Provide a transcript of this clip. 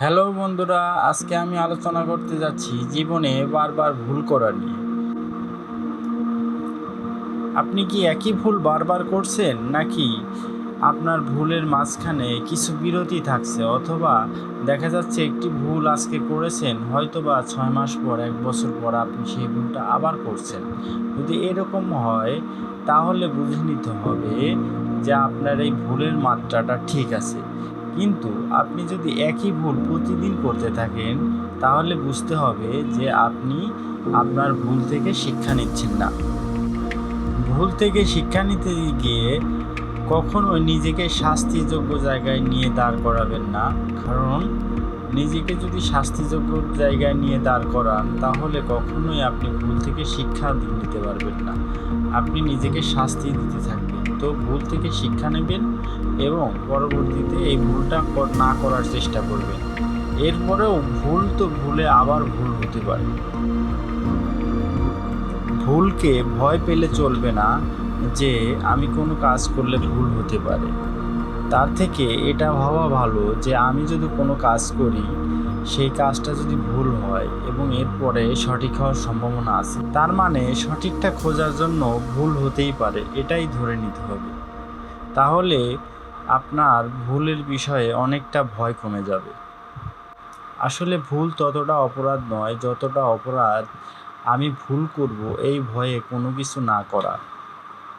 Hello বন্ধুরা, আজকে আমি আলোচনা করতে যাচ্ছি জীবনে বারবার ভুল করা নিয়ে। আপনি কি একই ভুল বারবার করছেন, নাকি আপনার ভুলের মাঝখানে কিছু বিরতি থাকছে, অথবা দেখা যাচ্ছে একটি ভুল আজকে করেছেন হয়তো বা ছয় মাস পর, এক বছর পর আপনি সেই ভুলটা আবার করছেন? যদি এরকম হয়, তাহলে বুঝে নিতে হবে যে আপনার এই ভুলের মাত্রাটা ঠিক আছে। কিন্তু আপনি যদি একই ভুল প্রতিদিন করতে থাকেন, তাহলে বুঝতে হবে যে আপনি আপনার ভুল থেকে শিক্ষা নিচ্ছেন না। ভুল থেকে শিক্ষা নিতে গিয়ে কখনো নিজেকে শাস্তিযোগ্য জায়গায় নিয়ে দাঁড় করাবেন না। কারণ নিজেকে যদি শাস্তিযোগ্য জায়গায় নিয়ে দাঁড় করান, তাহলে কখনোই আপনি ভুল থেকে শিক্ষা নিতে পারবেন না। আপনি নিজেকে শাস্তি দিতে থাকবেন। তো ভুল থেকে শিক্ষা নেবেন এবং পরবর্তীতে এই ভুলটা না করার চেষ্টা করবেন। এরপরেও ভুল তো ভুলে আবার ভুল হতে পারে। ভুলকে ভয় পেলে চলবে না যে আমি কোনো কাজ করলে ভুল হতে পারে। তার থেকে এটা ভাবা ভালো যে আমি যদি কোনো কাজ করি, সেই কাজটা যদি ভুল হয় এবং এরপরে সঠিক হওয়ার সম্ভাবনা আছে, তার মানে সঠিকটা খোঁজার জন্য ভুল হতেই পারে, এটাই ধরে নিতে হবে। তাহলে আপনার ভুলের বিষয়ে অনেকটা ভয় কমে যাবে। আসলে ভুল ততটা অপরাধ নয়, যতটা অপরাধ আমি ভুল করব, এই ভয়ে কোনো কিছু না করা।